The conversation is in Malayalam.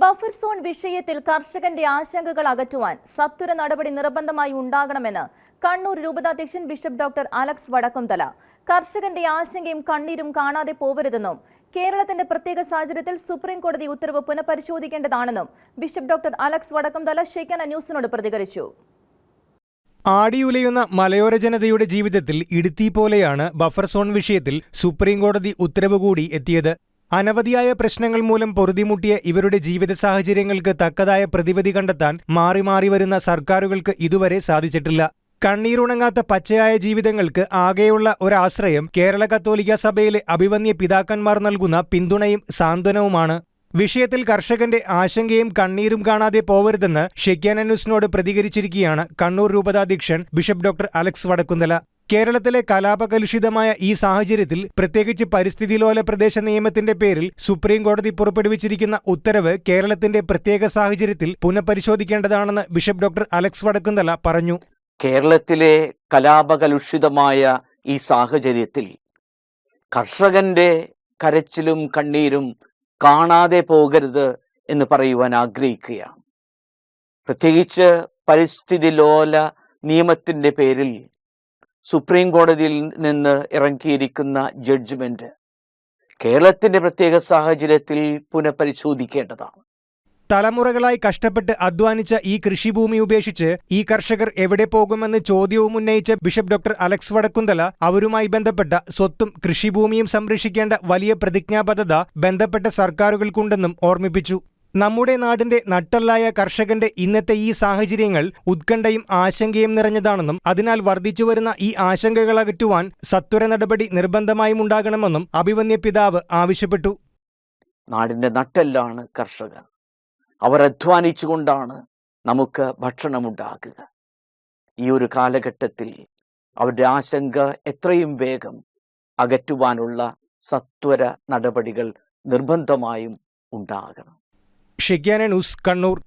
ബഫർ സോൺ വിഷയത്തിൽ കർഷകന്റെ ആശങ്കകൾ അകറ്റുവാൻ സത്വര നടപടി നിർബന്ധമായി ഉണ്ടാകണമെന്ന് കണ്ണൂർ രൂപതാധ്യക്ഷൻ ബിഷപ്പ് ഡോക്ടർ അലക്സ് വടക്കുംതല. കർഷകന്റെ ആശങ്കയും കണ്ണീരും കാണാതെ പോവരുതെന്നും കേരളത്തിന്റെ പ്രത്യേക സാഹചര്യത്തിൽ സുപ്രീം കോടതി ഉത്തരവ് പുനഃപരിശോധിക്കേണ്ടതാണെന്നും ബിഷപ്പ് ഡോക്ടർ അലക്സ് വടക്കുംതല ഷെയ്ക്കാന ന്യൂസിനോട് പ്രതികരിച്ചു. ആടിയുലയുന്ന മലയോര ജനതയുടെ ജീവിതത്തിൽ ഇടുത്തി പോലെയാണ് ബഫർ സോൺ വിഷയത്തിൽ സുപ്രീം കോടതി ഉത്തരവ് കൂടി എത്തിയത്. അനവധിയായ പ്രശ്നങ്ങൾ മൂലം പൊറുതിമുട്ടിയ ഇവരുടെ ജീവിത സാഹചര്യങ്ങൾക്ക് തക്കതായ പ്രതിവിധി കണ്ടെത്താൻ മാറി മാറി വരുന്ന സർക്കാരുകൾക്ക് ഇതുവരെ സാധിച്ചിട്ടില്ല. കണ്ണീരുണങ്ങാത്ത പച്ചയായ ജീവിതങ്ങൾക്ക് ആകെയുള്ള ഒരാശ്രയം കേരള കത്തോലിക്ക സഭയിലെ അഭിവന്യ പിതാക്കന്മാർ നൽകുന്ന പിന്തുണയും സാന്ത്വനവുമാണ്. വിഷയത്തിൽ കർഷകന്റെ ആശങ്കയും കണ്ണീരും കാണാതെ പോവരുതെന്ന് ഷെക്യാന ന്യൂസിനോട് പ്രതികരിച്ചിരിക്കുകയാണ് കണ്ണൂർ രൂപതാധ്യക്ഷൻ ബിഷപ്പ് ഡോക്ടർ അലക്സ് വടക്കുന്തല. കേരളത്തിലെ കലാപകലുഷിതമായ ഈ സാഹചര്യത്തിൽ പ്രത്യേകിച്ച് പരിസ്ഥിതി ലോല പ്രദേശ നിയമത്തിന്റെ പേരിൽ സുപ്രീം കോടതി പുറപ്പെടുവിച്ചിരിക്കുന്ന ഉത്തരവ് കേരളത്തിന്റെ പ്രത്യേക സാഹചര്യത്തിൽ പുനഃപരിശോധിക്കേണ്ടതാണെന്ന് ബിഷപ്പ് ഡോക്ടർ അലക്സ് വടക്കുന്തല പറഞ്ഞു. കേരളത്തിലെ കലാപകലുഷിതമായ ഈ സാഹചര്യത്തിൽ കർഷകന്റെ കരച്ചിലും കണ്ണീരും കാണാതെ പോകരുത് എന്ന് പറയുവാൻ ആഗ്രഹിക്കുകയാണ്. പ്രത്യേകിച്ച് പരിസ്ഥിതി ലോല നിയമത്തിന്റെ പേരിൽ സുപ്രീം കോടതിയിൽ നിന്ന് ഇറക്കിയിരിക്കുന്ന ജഡ്ജ്മെന്റ് കേരളത്തിന്റെ പ്രത്യേക സാഹചര്യത്തിൽ പുനഃപരിശോധിക്കേണ്ടതാണ്. തലമുറകളായി കഷ്ടപ്പെട്ട് അധ്വാനിച്ച ഈ കൃഷിഭൂമി ഉപേക്ഷിച്ച് ഈ കർഷകർ എവിടെ പോകുമെന്ന് ചോദ്യവും ഉന്നയിച്ച ബിഷപ്പ് ഡോക്ടർ അലക്സ് വടക്കുന്തല അവരുമായി ബന്ധപ്പെട്ട സ്വത്തും കൃഷിഭൂമിയും സംരക്ഷിക്കേണ്ട വലിയ പ്രതിജ്ഞാബദ്ധത ബന്ധപ്പെട്ട സർക്കാരുകൾക്കുണ്ടെന്നും ഓർമ്മിപ്പിച്ചു. നമ്മുടെ നാടിന്റെ നട്ടല്ലായ കർഷകന്റെ ഇന്നത്തെ ഈ സാഹചര്യങ്ങൾ ഉത്കണ്ഠയും ആശങ്കയും നിറഞ്ഞതാണെന്നും അതിനാൽ വർദ്ധിച്ചുവരുന്ന ഈ ആശങ്കകൾ അകറ്റുവാൻ സത്വര നടപടി നിർബന്ധമായും ഉണ്ടാകണമെന്നും അഭിമന്യ പിതാവ് ആവശ്യപ്പെട്ടു. നാടിന്റെ നട്ടെല്ലാണ് കർഷകർ. അവർ അധ്വാനിച്ചുകൊണ്ടാണ് നമുക്ക് ഭക്ഷണമുണ്ടാക്കുക ഈ ഒരു കാലഘട്ടത്തിൽ അവരുടെ ആശങ്ക എത്രയും വേഗം അകറ്റുവാനുള്ള സത്വര നടപടികൾ നിർബന്ധമായും ഉണ്ടാകണം. ഷെഗ്യാന ന്യൂസ് കണ്ണൂർ